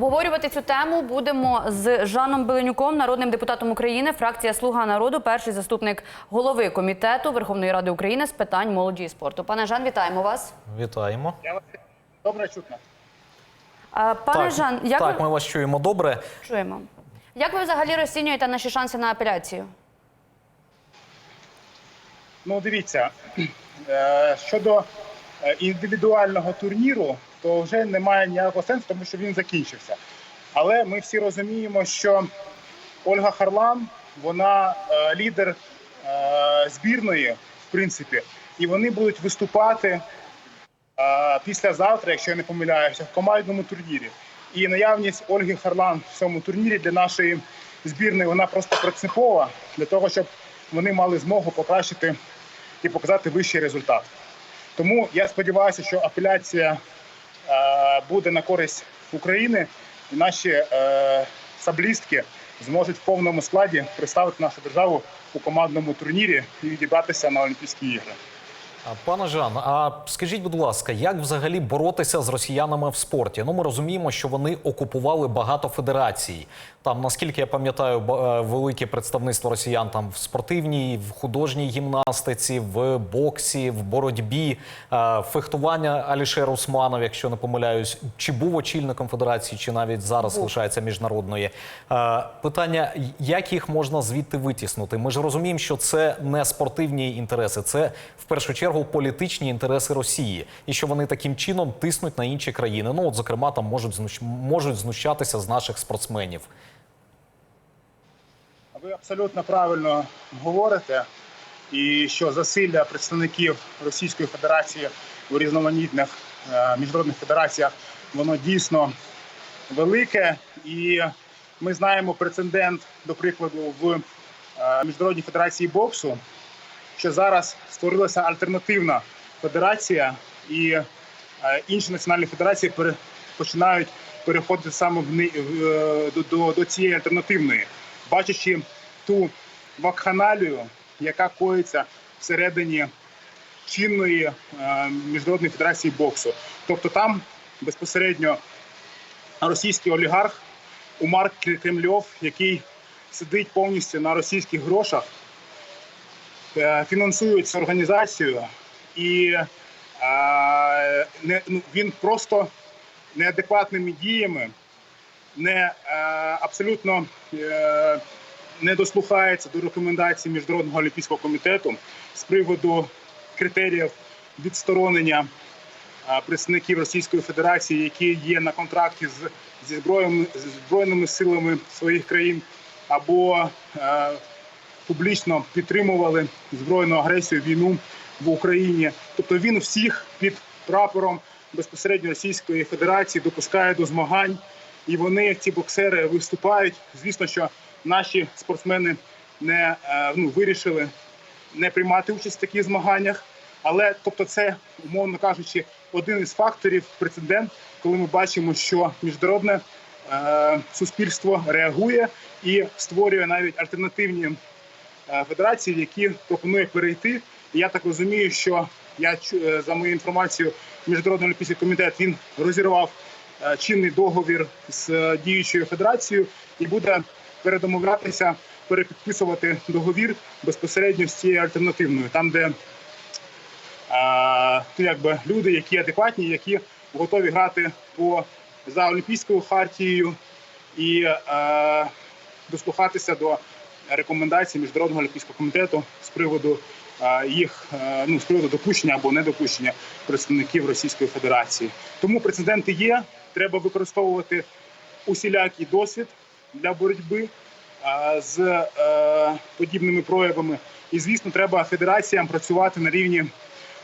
Обговорювати цю тему будемо з Жаном Беленюком, народним депутатом України, фракція Слуга народу, перший заступник голови комітету Верховної Ради України з питань молоді і спорту. Пане Жан, вітаємо вас. Вітаємо. Добре чутно. Пане так, Жан, як так, ви ми вас чуємо добре. чуємо? Як ви взагалі розцінюєте наші шанси на апеляцію? Ну, дивіться, е, щодо е, індивідуального турніру, то вже немає ніякого сенсу, тому що він закінчився. Але ми всі розуміємо, що Ольга Харлан, вона е, лідер е, збірної, в принципі, і вони будуть виступати е, післязавтра, якщо я не помиляюся, в командному турнірі. І наявність Ольги Харлан в цьому турнірі для нашої збірної вона просто принципова для того, щоб вони мали змогу покращити і показати вищий результат. Тому я сподіваюся, що апеляція буде на користь України, і наші е, саблістки зможуть в повному складі представити нашу державу у командному турнірі і відібратися на Олімпійські ігри. Пане Жан, а скажіть, будь ласка, як взагалі боротися з росіянами в спорті? Ну, ми розуміємо, що вони окупували багато федерацій. Там, наскільки я пам'ятаю, е, велике представництво росіян там в спортивній, в художній гімнастиці, в боксі, в боротьбі, е, фехтування Алішер Усманов, якщо не помиляюсь, чи був очільником федерації, чи навіть зараз лишається міжнародної. Е, Питання: як їх можна звідти витіснути? Ми ж розуміємо, що це не спортивні інтереси, це в першу чергу політичні інтереси Росії, і що вони таким чином тиснуть на інші країни. Ну, от, зокрема, там можуть знущ... можуть знущатися з наших спортсменів. Ви абсолютно правильно говорите, і що засилля представників Російської Федерації у різноманітних е, міжнародних федераціях воно дійсно велике. І ми знаємо прецедент, до прикладу, в е, Міжнародній федерації боксу, що зараз створилася альтернативна федерація, і е, інші національні федерації починають переходити саме в е, до, до, до цієї альтернативної, бачачи ту вакханалію, яка коїться всередині чинної е, міжнародної федерації боксу. Тобто там безпосередньо російський олігарх Умар Кремльов, який сидить повністю на російських грошах, фінансують цю організацію, і е, не, ну, він просто неадекватними діями не е, абсолютно е, не дослухається до рекомендацій Міжнародного олімпійського комітету з приводу критеріїв відсторонення е, представників Російської Федерації, які є на контракті з зі зброєм зі збройними силами своїх країн, або е, публічно підтримували збройну агресію війну в Україні. Тобто він всіх під прапором безпосередньо Російської Федерації допускає до змагань, і вони, ці боксери, виступають. Звісно, що наші спортсмени не е, ну, вирішили не приймати участь в таких змаганнях. Але тобто, це, умовно кажучи, один із факторів прецедент, коли ми бачимо, що міжнародне е, суспільство реагує і створює навіть альтернативні е, федерації, які пропонує перейти. І я так розумію, що я е, за моєю інформацією, міжнародний олімпійський комітет він розірвав е, чинний договір з діючою федерацією і буде передомовлятися, перепідписувати договір безпосередньо з цією альтернативною, там де е, ну, якби люди, які адекватні, які готові грати по за олімпійською хартією і е, дослухатися до рекомендацій міжнародного олімпійського комітету з приводу їх ну з приводу допущення або недопущення представників Російської Федерації. Тому прецеденти є. Треба використовувати усілякий досвід для боротьби з е, подібними проявами. І звісно, треба федераціям працювати на рівні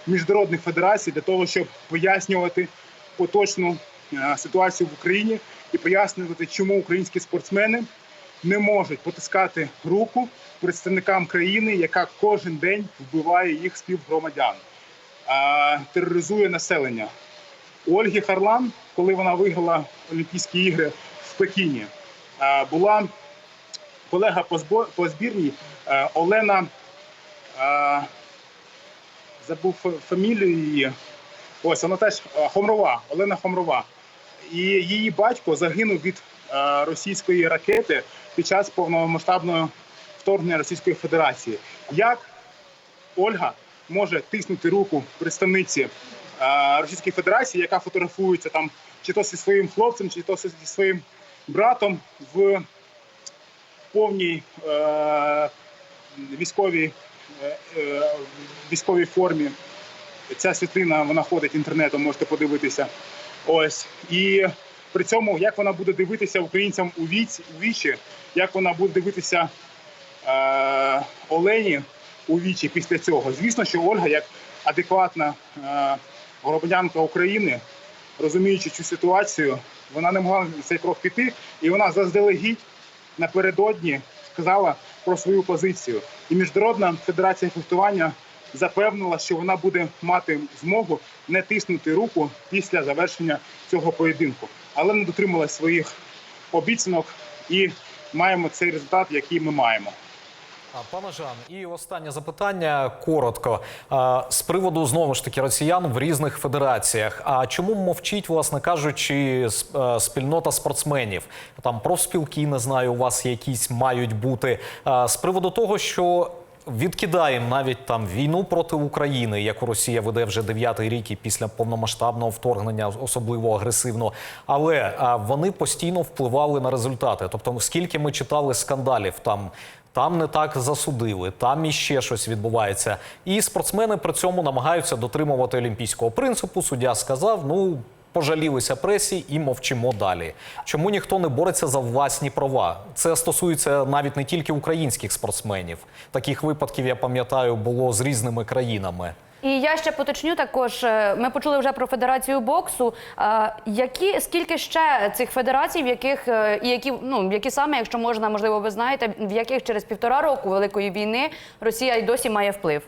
міжнародних федерацій для того, щоб пояснювати поточну е, ситуацію в Україні і пояснювати, чому українські спортсмени не можуть потискати руку представникам країни, яка кожен день вбиває їх співгромадян, тероризує населення. У Ольги Харлан, коли вона виграла Олімпійські ігри в Пекіні, була колега по е, Олена. Забув фамілію її. Ось вона теж Хомрова, Олена Хомрова. і її батько загинув від російської ракети під час повномасштабного вторгнення Російської Федерації. Як Ольга може тиснути руку представниці е, Російської Федерації, яка фотографується там чи то зі своїм хлопцем, чи то зі своїм братом в повній е, військовій, е, е, військовій формі. Ця світлина вона ходить інтернетом, можете подивитися. Ось і при цьому як вона буде дивитися українцям у віці у вічі, як вона буде дивитися е, Олені у вічі після цього. Звісно, що Ольга, як адекватна е, громадянка України, розуміючи цю ситуацію, вона не могла цей крок піти, і вона заздалегідь напередодні сказала про свою позицію. І Міжнародна федерація фехтування запевнила, що вона буде мати змогу не тиснути руку після завершення цього поєдинку, але не дотрималась своїх обіцянок і маємо цей результат, який ми маємо. Пане Жан, і останнє запитання коротко з приводу знову ж таки росіян в різних федераціях. А чому мовчить, власне кажучи, е, спільнота спортсменів? Там профспілки, не знаю, у вас якісь мають бути з приводу того, що. Відкидаємо навіть там війну проти України, яку Росія веде вже дев'ятий рік і після повномасштабного вторгнення, особливо агресивно. Але а, вони постійно впливали на результати. Тобто, скільки ми читали скандалів там. Там не так засудили, там іще щось відбувається. І спортсмени при цьому намагаються дотримувати олімпійського принципу. Суддя сказав: ну пожалілися пресі і мовчимо далі. Чому ніхто не бореться за власні права? Це стосується навіть не тільки українських спортсменів. Таких випадків я пам'ятаю було з різними країнами. І я ще поточню також. е, Ми почули вже про федерацію боксу. Які скільки ще цих федерацій, в яких е, і які ну які саме, якщо можна, можливо, ви знаєте, в яких через півтора року великої війни Росія й досі має вплив?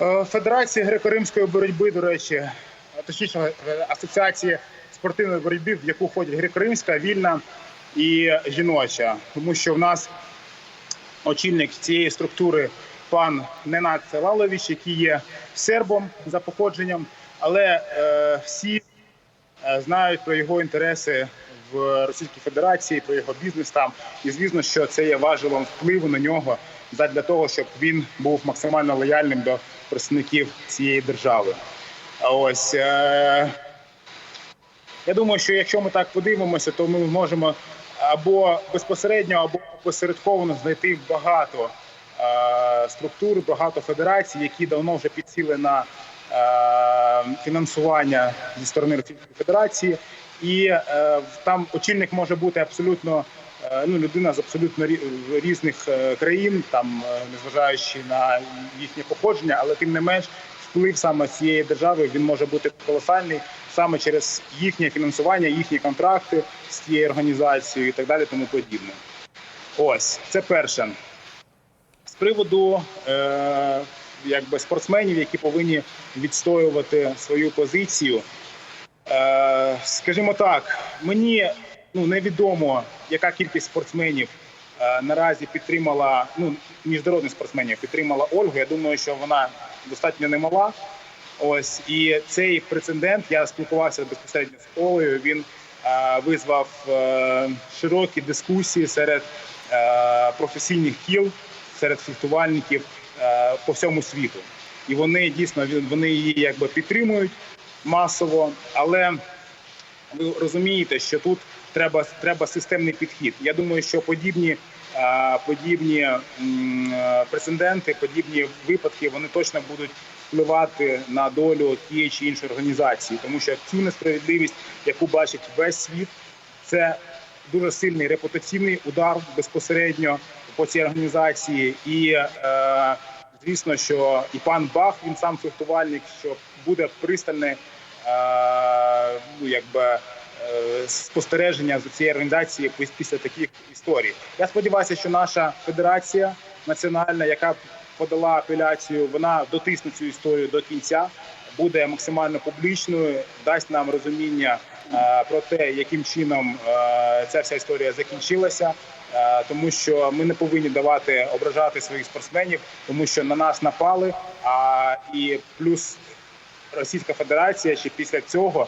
Е, Федерації греко-римської боротьби, до речі, точніше е, асоціації спортивної боротьби, в яку входять греко-римська, вільна і жіноча, тому що в нас очільник цієї структури пан Ненад Лалович, який є сербом за походженням, але е, всі е, знають про його інтереси в Російській Федерації, про його бізнес там. І звісно, що це є важелом впливу на нього для того, щоб він був максимально лояльним до представників цієї держави. Ось е, я думаю, що якщо ми так подивимося, то ми можемо або безпосередньо, або посередковано знайти багато е, структур, багато федерацій, які давно вже підсіли на е, фінансування зі сторони Російської Федерації, і там очільник може бути абсолютно ну, людина з абсолютно різних країн, там незважаючи на їхнє походження, але тим не менш вплив саме цієї держави він може бути колосальний саме через їхнє фінансування, їхні контракти з цією організацією і так далі, тому подібне. Ось це перше. З приводу е, якби спортсменів, які повинні відстоювати свою позицію. Е, скажімо так, мені ну невідомо, яка кількість спортсменів е, наразі підтримала, ну міжнародних спортсменів підтримала Ольгу. Я думаю, що вона достатньо немала. Ось і цей прецедент я спілкувався безпосередньо з колею. Він е, визвав е, широкі дискусії серед е, професійних кіл, серед фехтувальників е, по всьому світу. І вони дійсно вони її якби підтримують масово, але ви розумієте, що тут треба, треба системний підхід. Я думаю, що подібні, е, подібні е, прецеденти, подібні випадки вони точно будуть впливати на долю тієї чи іншої організації, тому що цю несправедливість, яку бачить весь світ, це дуже сильний репутаційний удар безпосередньо по цій організації. І е, звісно, що і пан Бах, він сам фехтувальник, що буде пристальне е, ну, якби, е, спостереження за цією організацією піс- після таких історій. Я сподіваюся, що наша федерація національна, яка подала апеляцію, вона дотисне цю історію до кінця, буде максимально публічною, дасть нам розуміння е, про те, яким чином е, ця вся історія закінчилася. Тому що ми не повинні давати ображати своїх спортсменів, тому що на нас напали. А і плюс Російська Федерація ще після цього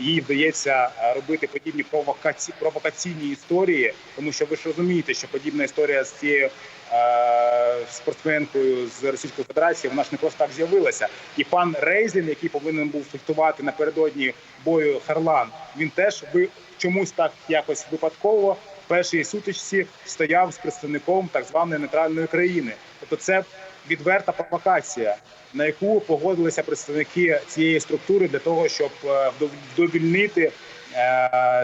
їй вдається е, робити подібні провокаці... провокаційні історії, тому що ви ж розумієте, що подібна історія з цією е, спортсменкою з Російської Федерації вона ж не просто так з'явилася. І пан Рейзлін, який повинен був фехтувати напередодні бою Харлан, він теж ви чомусь так якось випадково в першій сутичці стояв з представником так званої нейтральної країни. Тобто, це відверта провокація, на яку погодилися представники цієї структури для того, щоб е, вдовільнити,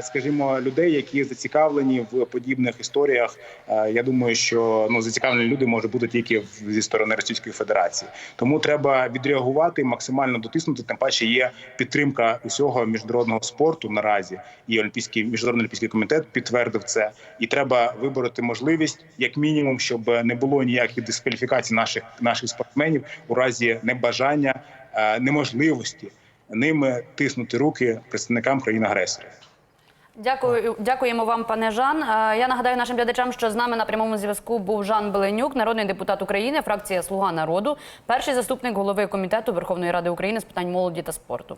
скажімо, людей, які зацікавлені в подібних історіях. Е, Я думаю, що ну зацікавлені люди можуть бути тільки зі сторони Російської Федерації. Тому треба відреагувати, максимально дотиснути. Тим паче є підтримка усього міжнародного спорту наразі, і Олімпійський міжнародний олімпійський комітет підтвердив це. І треба вибороти можливість, як мінімум, щоб не було ніяких дискваліфікацій наших наших спортсменів у разі небажання, е, неможливості ними тиснути руки представникам країн агресорів. Дякую, дякуємо вам, пане Жан. Е, Я нагадаю нашим глядачам, що з нами на прямому зв'язку був Жан Беленюк, народний депутат України, фракція Слуга народу, перший заступник голови комітету Верховної Ради України з питань молоді та спорту.